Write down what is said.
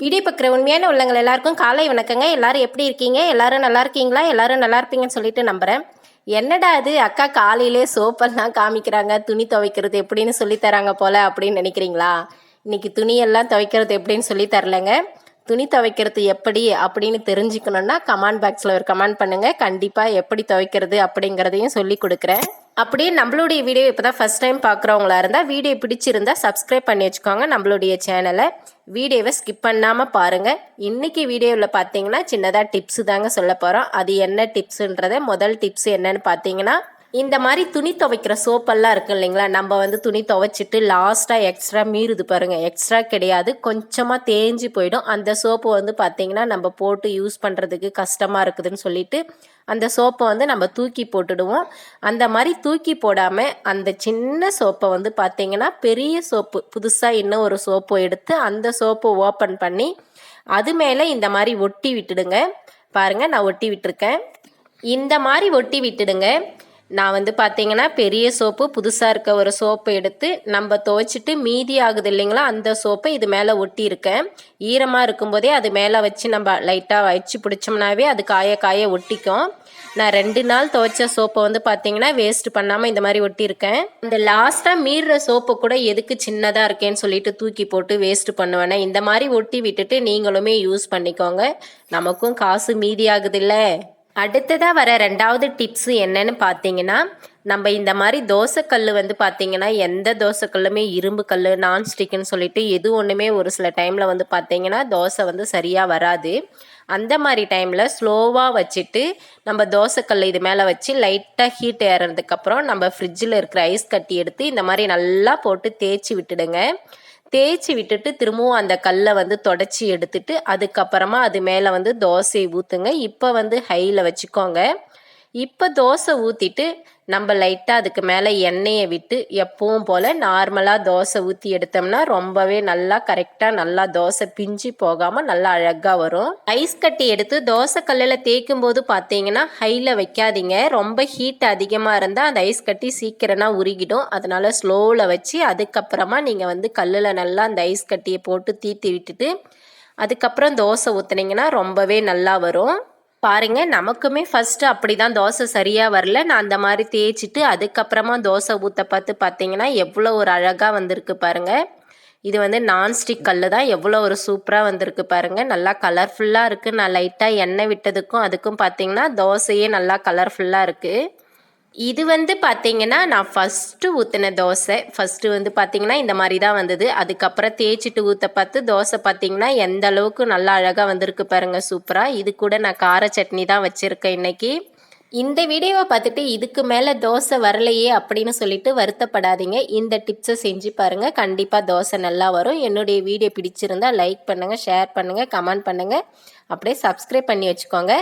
Video பார்க்குற உண்மையான உள்ளங்கள் எல்லாருக்கும் காலை வணக்கங்க. எல்லாரும் எப்படி இருக்கீங்க? எல்லாரும் நல்லா இருக்கீங்களா? எல்லாரும் நல்லா இருப்பீங்கன்னு சொல்லிட்டு நம்புகிறேன் என்னடா அது அக்கா காலையிலே சோப்பெல்லாம் காமிக்கிறாங்க. துணி துவைக்கிறது எப்படின்னு சொல்லி தராங்க போல அப்படின்னு நினைக்கிறீங்களா? இன்னைக்கு துணியெல்லாம் துவைக்கிறது எப்படின்னு சொல்லி தரலங்க. துணி துவைக்கிறது எப்படி அப்படின்னு தெரிஞ்சுக்கணுன்னா கமெண்ட் பாக்ஸில் ஒரு கமெண்ட் பண்ணுங்கள் கண்டிப்பாக எப்படி துவைக்கிறது அப்படிங்கிறதையும் சொல்லி கொடுக்குறேன். அப்படியே நம்மளுடைய வீடியோ இப்போ தான் ஃபஸ்ட் டைம் பார்க்குறவங்களா இருந்தால் வீடியோ பிடிச்சிருந்தா சப்ஸ்கிரைப் பண்ணி வச்சுக்கோங்க. நம்மளுடைய சேனலை வீடியோவை ஸ்கிப் பண்ணாமல் பாருங்கள் இன்றைக்கி வீடியோவில் பார்த்தீங்கன்னா சின்னதாக டிப்ஸு தாங்க சொல்ல போகிறோம் அது என்ன டிப்ஸுன்றதை முதல் டிப்ஸ் என்னன்னு பார்த்தீங்கன்னா இந்த மாதிரி துணி துவைக்கிற சோப்பெல்லாம் இருக்கு இல்லைங்களா? நம்ம வந்து துணி துவைச்சிட்டு லாஸ்ட்டாக எக்ஸ்ட்ரா மீறுது பாருங்கள் எக்ஸ்ட்ரா கிடையாது. கொஞ்சமாக தேஞ்சு போயிடும். அந்த சோப்பு வந்து பார்த்திங்கன்னா நம்ம போட்டு யூஸ் பண்ணுறதுக்கு கஷ்டமாக இருக்குதுன்னு சொல்லிட்டு அந்த சோப்பை வந்து நம்ம தூக்கி போட்டுடுவோம். அந்த மாதிரி தூக்கி போடாமல் அந்த சின்ன சோப்பை வந்து பார்த்திங்கன்னா பெரிய சோப்பு புதுசாக இன்னும் ஒரு சோப்பு எடுத்து அந்த சோப்பை ஓப்பன் பண்ணி அது மேலே இந்த மாதிரி ஒட்டி விட்டுடுங்க. பாருங்கள் நான் ஒட்டி விட்டுருக்கேன். இந்த மாதிரி ஒட்டி விட்டுடுங்க. நான் வந்து பார்த்தீங்கன்னா பெரிய சோப்பு புதுசாக இருக்க ஒரு சோப்பை எடுத்து நம்ம துவைச்சிட்டு மீதி ஆகுது இல்லைங்களா அந்த சோப்பை இது மேலே ஒட்டியிருக்கேன். ஈரமாக இருக்கும்போதே அது மேலே வச்சு நம்ம லைட்டாக வச்சு பிடிச்சோம்னாவே அது காய காய ஒட்டிக்கும். நான் ரெண்டு நாள் துவைச்ச சோப்பை வந்து பார்த்தீங்கன்னா வேஸ்ட் பண்ணாமல் இந்த மாதிரி ஒட்டியிருக்கேன். இந்த லாஸ்ட்டாக மீறுற சோப்பு கூட எதுக்கு சின்னதாக இருக்கேன்னு சொல்லிட்டு தூக்கி போட்டு வேஸ்ட் பண்ணுவேனே. இந்த மாதிரி ஒட்டி விட்டுட்டு நீங்களுமே யூஸ் பண்ணிக்கோங்க. நமக்கும் காசு மீதி ஆகுதில்ல அடுத்ததாக வர ரெண்டாவது டிப்ஸு என்னன்னு பார்த்தீங்கன்னா நம்ம இந்த மாதிரி தோசைக்கல் வந்து பார்த்தீங்கன்னா எந்த தோசைக்கல்லுமே இரும்பு கல் நான்ஸ்டிக்குன்னு சொல்லிட்டு எது ஒன்றுமே ஒரு சில டைமில் வந்து பார்த்தீங்கன்னா தோசை வந்து சரியாக வராது. அந்த மாதிரி டைமில் ஸ்லோவாக வச்சுட்டு நம்ம தோசைக்கல் இது மேலே வச்சு லைட்டாக ஹீட் ஏறதுக்கப்புறம் நம்ம ஃப்ரிட்ஜில் இருக்கிற ஐஸ் கட்டி எடுத்து இந்த மாதிரி நல்லா போட்டு தேய்ச்சி விட்டுடுங்க. தேய்ச்சி விட்டுட்டு திரும்பவும் அந்த கல்லை வந்து தொடச்சி எடுத்துட்டு அதுக்கப்புறமா அது மேலே வந்து தோசையை ஊற்றுங்க இப்போ வந்து ஹையில் வச்சுக்கோங்க. இப்போ தோசை ஊற்றிட்டு நம்ம லைட்டாக அதுக்கு மேலே எண்ணெயை விட்டு எப்பவும் போல் நார்மலாக தோசை ஊற்றி எடுத்தோம்னா ரொம்பவே நல்லா கரெக்டாக நல்லா தோசை பிஞ்சு போகாமல் நல்லா அழகாக வரும். ஐஸ் கட்டி எடுத்து தோசை கல்லில் தேய்க்கும் போது பார்த்தீங்கன்னா ஹையில் வைக்காதீங்க. ரொம்ப ஹீட் அதிகமாக இருந்தால் அந்த ஐஸ் கட்டி சீக்கிரம்னா உருகிடும். அதனால் ஸ்லோவில் வச்சு அதுக்கப்புறமா நீங்கள் வந்து கல்லில் நல்லா அந்த ஐஸ் கட்டியை போட்டு தீத்தி விட்டுட்டு அதுக்கப்புறம் தோசை ஊற்றுனீங்கன்னா ரொம்பவே நல்லா வரும். பாருங்க நமக்குமே ஃபஸ்ட்டு அப்படி தான் தோசை சரியாக வரல. நான் அந்த மாதிரி தேய்ச்சிட்டு அதுக்கப்புறமா தோசை ஊற்ற பார்த்து பார்த்தீங்கன்னா எவ்வளோ ஒரு அழகாக வந்திருக்கு பாருங்க. இது வந்து நான்ஸ்டிக் கல் தான். எவ்வளோ ஒரு சூப்பராக வந்திருக்கு பாருங்கள் நல்லா கலர்ஃபுல்லாக இருக்குது நான் லைட்டாக எண்ணெய் விட்டதுக்கும் அதுக்கும் பார்த்தீங்கன்னா தோசையே நல்லா கலர்ஃபுல்லாக இருக்குது இது வந்து பார்த்தீங்கன்னா நான் ஃபஸ்ட்டு ஊற்றின தோசை. ஃபஸ்ட்டு வந்து பார்த்தீங்கன்னா இந்த மாதிரி தான் வந்தது. அதுக்கப்புறம் தேய்ச்சிட்டு ஊற்ற பார்த்து தோசை பார்த்தீங்கன்னா எந்த அளவுக்கு நல்லா அழகாக வந்திருக்கு பாருங்கள் சூப்பராக இது கூட நான் கார சட்னி தான் வச்சுருக்கேன் இன்றைக்கி இந்த வீடியோவை பார்த்துட்டு இதுக்கு மேலே தோசை வரலையே அப்படின்னு சொல்லிட்டு வருத்தப்படாதீங்க. இந்த டிப்ஸை செஞ்சு பாருங்கள் கண்டிப்பாக தோசை நல்லா வரும். என்னுடைய வீடியோ பிடிச்சிருந்தா லைக் பண்ணுங்கள் ஷேர் பண்ணுங்கள் கமெண்ட் பண்ணுங்கள் அப்படியே சப்ஸ்கிரைப் பண்ணி வச்சுக்கோங்க.